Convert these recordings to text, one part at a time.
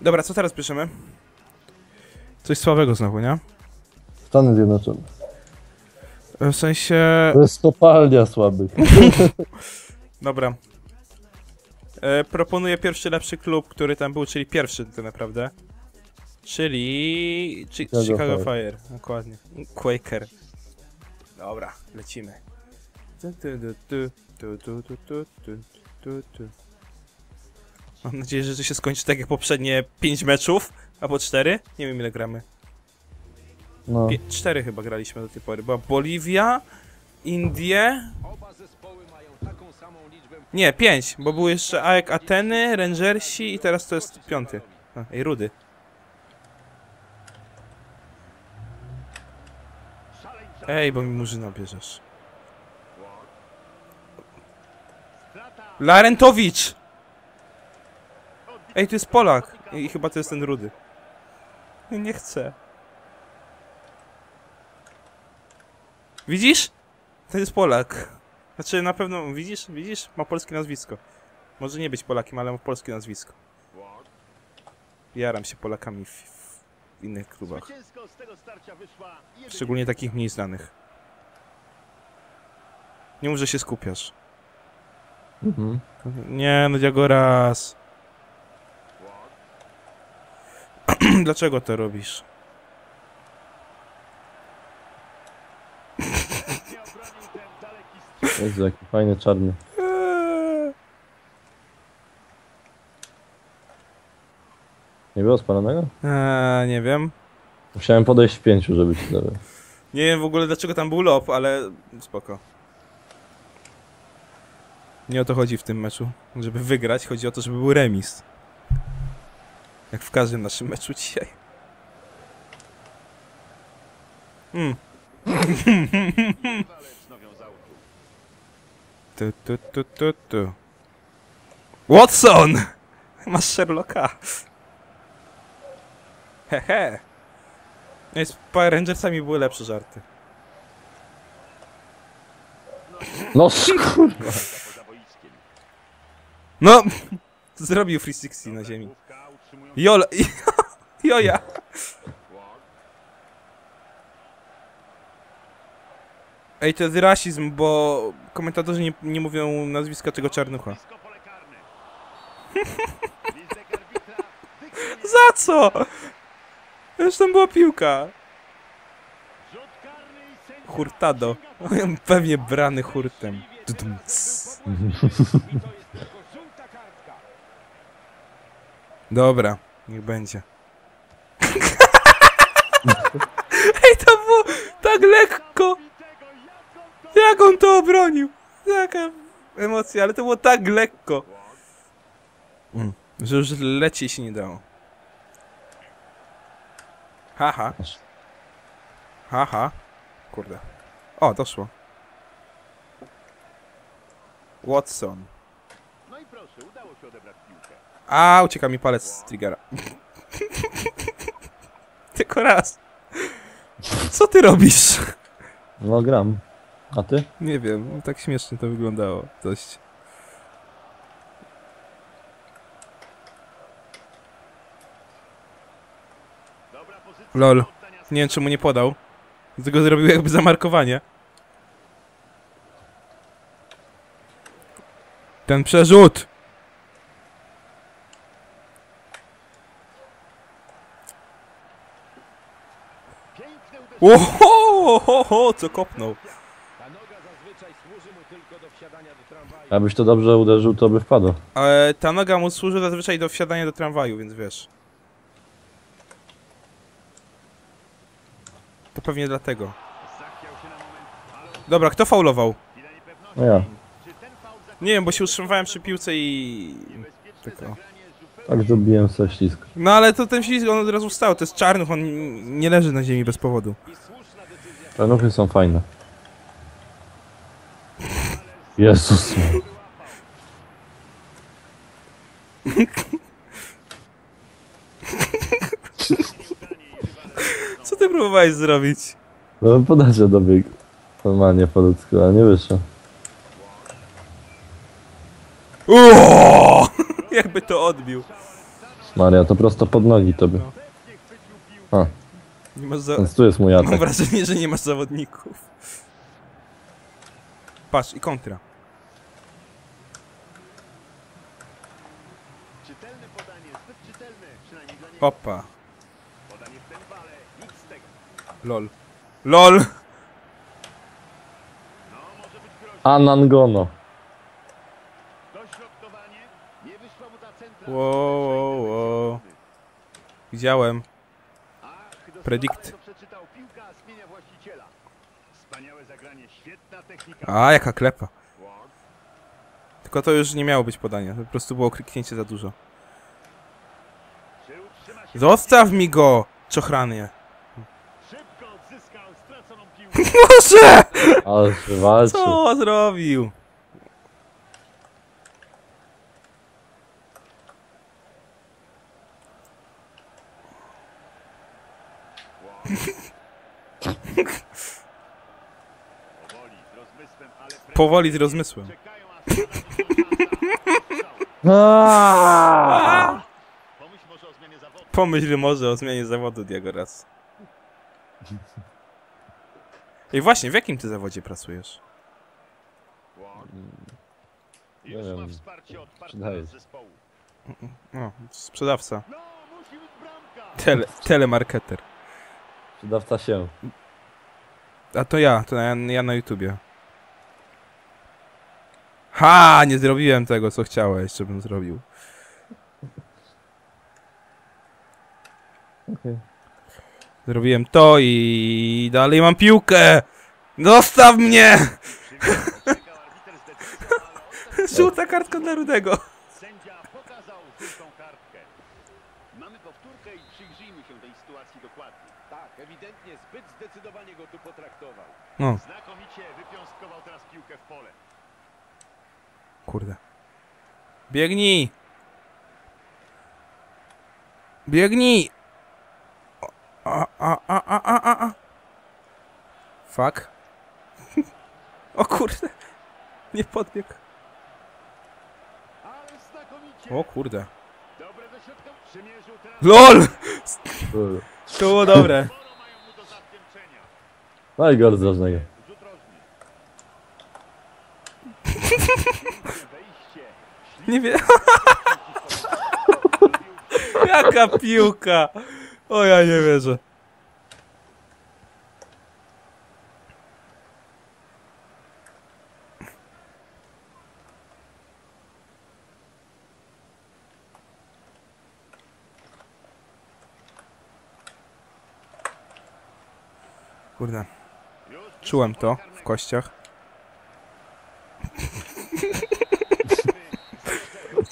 Dobra, co teraz piszemy? Coś słabego znowu, nie? Stany Zjednoczone. W sensie... To jest kopalnia słabych. Dobra. E, proponuję pierwszy lepszy klub, który tam był, czyli pierwszy tak naprawdę. Czyli... Chi Chicago Chicago, Fire. Fire. Dokładnie. Quaker. Dobra, lecimy. Tu, tu, tu, tu, tu, tu, tu, tu, tu, tu. Mam nadzieję, że to się skończy tak jak poprzednie 5 meczów, albo 4. Nie wiem ile gramy. No. Pie- cztery chyba graliśmy do tej pory. Była Boliwia, Indie. Nie, pięć, bo był jeszcze AEK Ateny, Rangersi i teraz to jest piąty. A, Ej, Rudy. Ej, bo mi murzyna bierzesz. Larentowicz! Ej, to jest Polak. I chyba to jest ten Rudy. Nie chcę. Widzisz? To jest Polak. Znaczy na pewno, widzisz? Widzisz? Ma polskie nazwisko. Może nie być Polakiem, ale ma polskie nazwisko. Jaram się Polakami w, w innych klubach. Szczególnie takich mniej znanych. Nie mów, że się skupiasz. Mhm. Nie, no Diagoras. Dlaczego to robisz? Jezu, jaki fajny czarny. Eee. Nie było spalonego? Eee, nie wiem. Musiałem podejść w pięciu, żeby ci zabrać. Nie wiem w ogóle dlaczego tam był lob, ale spoko. Nie o to chodzi w tym meczu. Żeby wygrać, chodzi o to, żeby był remis. Jak w każdym naszym meczu dzisiaj. Mm. Tu, tu, tu, tu, tu. Watson! Masz Sherlocka. Hehe. No z Power Rangersami były lepsze żarty. No kurwa. Poza boiskiem. No! Zrobił Free 60 na ziemi. Jol... Joja! Ej, to jest rasizm, bo komentatorzy nie, nie mówią nazwiska tego czarnucha. Za co? Zresztą była piłka. Hurtado. Pewnie brany hurtem. Tudum, cs. I to jest tylko żółta kartka. Dobra, niech będzie. Ej, to było tak lekko! Jak on to obronił? Jaka emocja, ale to było tak lekko. Mm, że już leciej się nie dało. Haha. Haha. Kurde. O, doszło. Watson. No i proszę, udało się odebrać piłkę. A, ucieka mi palec z triggera. Tylko raz. Co ty robisz? No gram. A ty? Nie wiem, tak śmiesznie to wyglądało. Dość. Lol. Nie wiem, czemu nie podał. Dlatego zrobił jakby zamarkowanie. Ten przerzut! Piękne uderzenie. Oho, ho, ho, co kopnął. Ta noga zazwyczaj służy mu tylko do wsiadania do tramwaju. Abyś to dobrze uderzył, to by wpadło. Ale ta noga mu służy zazwyczaj do wsiadania do tramwaju, więc wiesz. To pewnie dlatego. Dobra, kto faulował? No ja. Nie wiem, bo się utrzymywałem przy piłce i... Tylko. Tak zrobiłem sobie ślisk. No ale to ten ślizg, on od razu wstał, to jest czarnuch, on nie leży na ziemi bez powodu. Czarnuchy są fajne. Jezus. Co ty próbowałeś zrobić? No podacie do biegu. Normalnie po ludzku, ale nie wyszło. Uuu! Jakby to odbił. Maria, to prosto pod nogi tobie. A, Nie masz za... więc tu jest mój Mam atak. wrażenie, że nie masz zawodników. Patrz, i kontra. Opa. Lol. LOL! No. Anangono. Dośrodkowanie, nie wyszła mu ta centra. Wow, wow, wow. Widziałem. Predict. A, jaka klepa. Tylko to już nie miało być podanie. To po prostu było kliknięcie za dużo. Zostaw mi go! Czochranie. szybko odzyskał straconą piłkę. Boże! Ale się walczy. Co zrobił? Powoli, z rozmysłem, Aaaa! Pomyśl może o zmianie zawodu. Pomyśl może o zmianie zawodu Diego raz. I właśnie, w jakim ty zawodzie pracujesz? Nie Już ma wiem. sprzedawca. No. Tele, telemarketer. Przydawca się. A to ja, to ja, ja na YouTubie. Ha! Nie zrobiłem tego, co chciałeś, żebym zrobił. Okej. Zrobiłem to i dalej mam piłkę! Zostaw mnie! Żółta kartka dla Rudego. Sędzia pokazał żółtą kartkę. Mamy powtórkę i przyjrzyjmy się tej sytuacji dokładnie. Tak, ewidentnie zbyt zdecydowanie go tu potraktował. No, Znakomicie wypiąstkował teraz piłkę w pole. Kurde. Biegnij! Biegnij! A, a, a, a, a, a, a. Fuck. O kurde. Nie podbiegł. Ale znakomicie. O kurde. Dobre do środka. Przymierzył teraz. LOL! To było dobre. Mają mu do Nie wiem. Jaka piłka! O ja nie wierzę. Kurde, czułem to w kościach.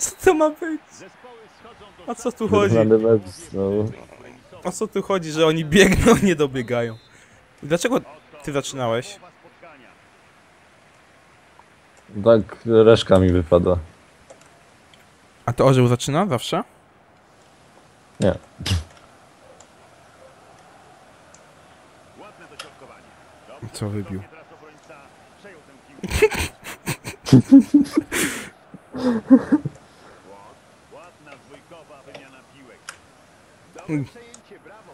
Co to ma być? O co tu chodzi? O co tu chodzi, że oni biegną, nie dobiegają? Dlaczego ty zaczynałeś? Tak reszka mi wypadła. A to orzeł zaczyna zawsze? Nie. Co wybił? Teraz obrońca przejął tę piłkę. Ład- Ładna dwójkowa wymiana piłek. Dobre Mm. przejęcie, brawo.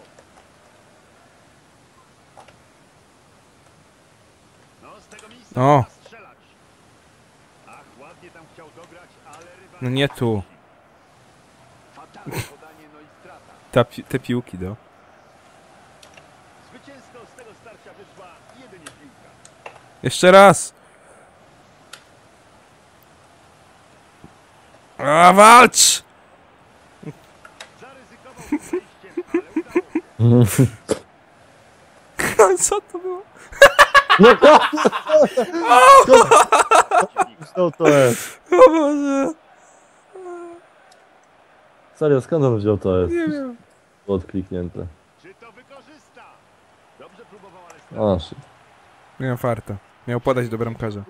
No, z tego miejsca O. można strzelać. Ach, ładnie tam chciał dograć, ale rywal... No nie tu. Fatalne podanie, no i strata. Ta, pi- te piłki do. Zwycięsko z tego starcia wyszła jedynie piłka. Jeszcze raz! A walcz! Co to było? Co to jest? O Boże! Serio, skąd on wziął to jest? Nie wiem. Odkliknięte. Czy to wykorzysta? Dobrze próbował, ale strata. O, shit. Miałem farta. Miał podać do bramkarza.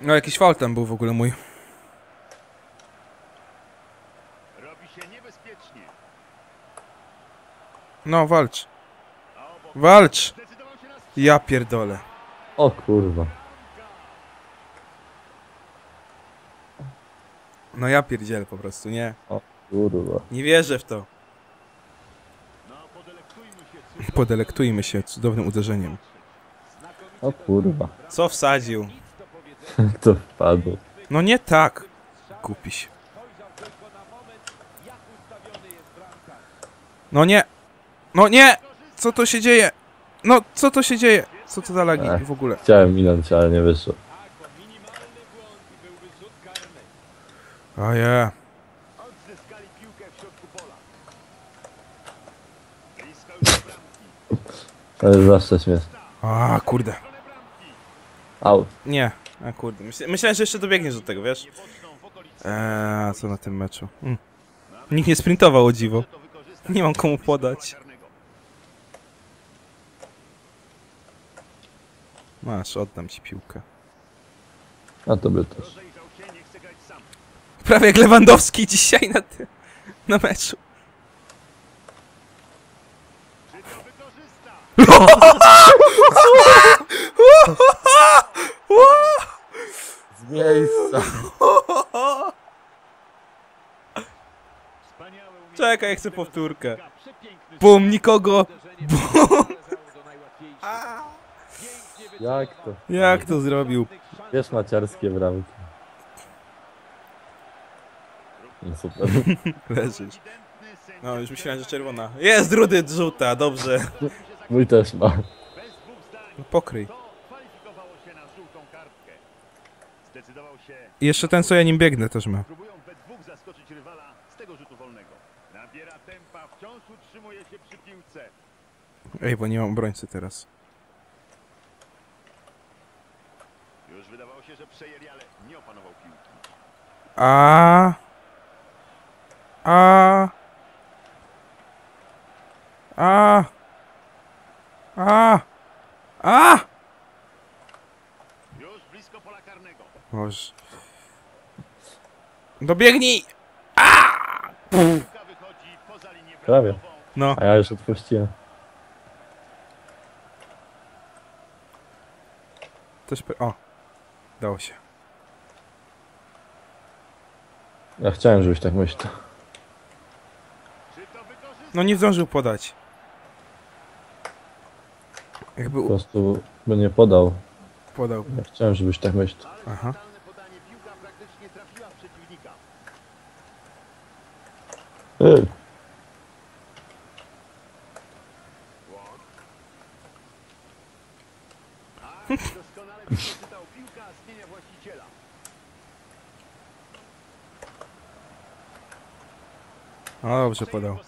No jakiś faul tam był w ogóle mój. Robi się niebezpiecznie. No walcz. Walcz! Ja pierdolę. O kurwa. No ja pierdzielę po prostu, nie. Kurwa. Nie wierzę w to. No, podelektujmy się Podelektujmy się cudownym uderzeniem. O kurwa. Co wsadził? To wpadło. No nie tak. Kupiś. No nie. No nie! Co to się dzieje? No, co to się dzieje? Co to za lagi Ech. w ogóle? Chciałem minąć, ale nie wyszło. Do bramki. To jest zawsze śmieszne. A, kurde. Au. Nie. A kurde. Myślałem, że jeszcze dobiegniesz do tego, wiesz? Eee, co na tym meczu? Mm. Nikt nie sprintował o dziwo. Nie mam komu podać. Masz, oddam ci piłkę. A to by też. Prawie jak Lewandowski dzisiaj na, ty, na meczu. Z miejsca. Czekaj, chcę powtórkę. Bum, nikogo. Pięknie Jak to? Jak to zrobił? Wiesz maciarskie bramki. No super. Leżysz. No, już myślałem, że czerwona. Jest rudy żółta, dobrze. Mój też ma. No pokryj. I jeszcze ten, co ja nim biegnę, też ma. Ej, bo nie mam obrońcy teraz. Już wydawało się, że przejęli, ale nie opanował piłki. A. A. A. A. A. Już blisko pola karnego. Boże. Dobiegnij! Poza linię Prawie. No, A ja już odpuściłem. Pe- O. Dało się. Ja chciałem, żebyś tak myślał. No nie zdążył podać. Jakby Po prostu by nie podał. podał. Ja chciałem, żebyś tak myślał. Aha. zdalne podanie piłka praktycznie trafiła w przeciwnika. Ej, A, dobrze podał.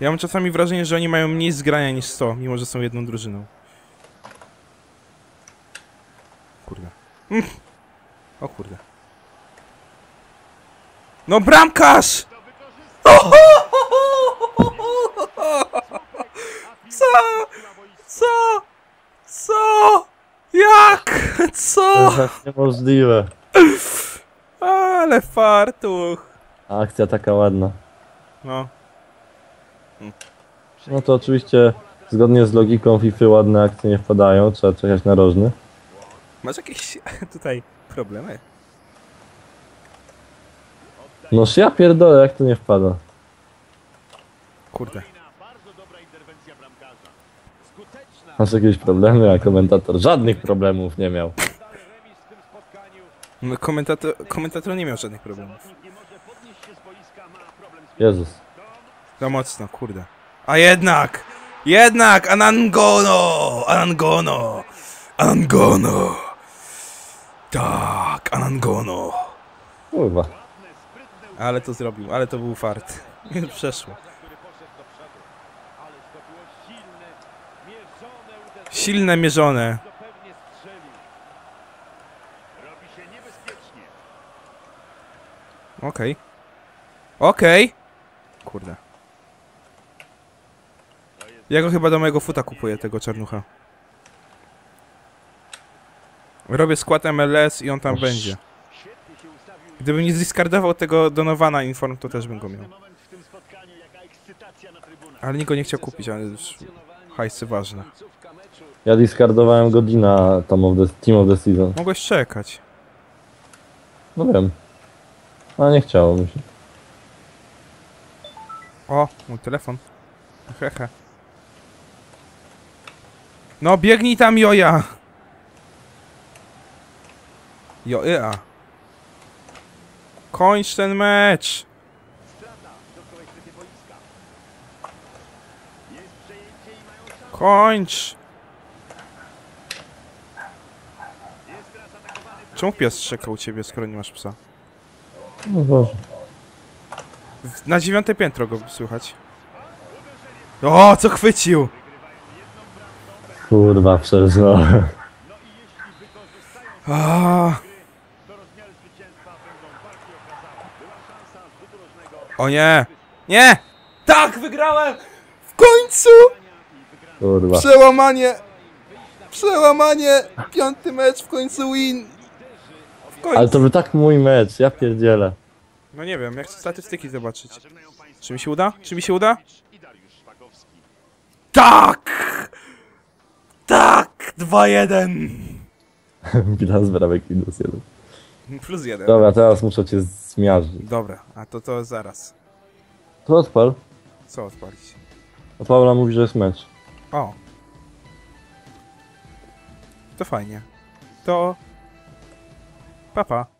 Ja mam czasami wrażenie, że oni mają mniej zgrania niż 100, mimo że są jedną drużyną. Kurde. O kurde. No bramkarz! To wykorzysta. Co? Co? Co? Jak? Co? to jest niemożliwe. Ale fartuch. Akcja taka ładna. No. No to oczywiście zgodnie z logiką FIFA ładne akcje nie wpadają, trzeba czekać na rożny. Masz jakieś tutaj problemy? Noż ja pierdolę, jak to nie wpada. Kurde. Masz jakieś problemy, a komentator żadnych problemów nie miał. No, komentator, komentator nie miał żadnych problemów. Jezus. Za mocno, kurde. A jednak! Jednak! Anangono! Anangono! Anangono! Tak, Anangono! Kurwa. Ale to zrobił, ale to był fart. Przeszło. uderzenia, który poszedł do przodu. Ależ to było silne, mierzone uderzenie. Silne, mierzone. Okej. Okej. Kurde. Ja go chyba do mojego futa kupuję, tego czarnucha. Robię skład MLS i on tam będzie. się ustawił. Gdybym nie zdiskardował tego Donowana Inform, to też bym go miał. Ale nikt go nie chciał kupić, ale już hajsy ważne. Ja discardowałem Godina tam of the, Team of the Season. Mogłeś czekać. No wiem. A nie chciało mi się. O, mój telefon. Hehe. No, biegnij tam, Joja! Joja. Kończ ten mecz! Strata w środkowej strefie boiska. Jest przejęcie i mają szansę. Kończ! Jest teraz atakowany. Czemu pies szczeka u ciebie, skoro nie masz psa? No Boże. Na dziewiąte piętro go słychać. O, co chwycił! Kurwa, rożnego o nie! Nie! Tak, wygrałem! W końcu! Kurwa. Przełamanie! Przełamanie! Piąty mecz, w końcu win! Końcu. Ale to był tak mój mecz, ja pierdzielę. No nie wiem, ja chcę statystyki zobaczyć. Czy mi się uda? Czy mi się uda? Tak! Tak! 2-1! Bilans bramek minus jeden. Plus jeden. Dobra, teraz muszę cię zmiażdżyć. Dobra, a to to zaraz. To odpal. Co odpalić? A Paula mówi, że jest mecz. O. To fajnie. To... Papa.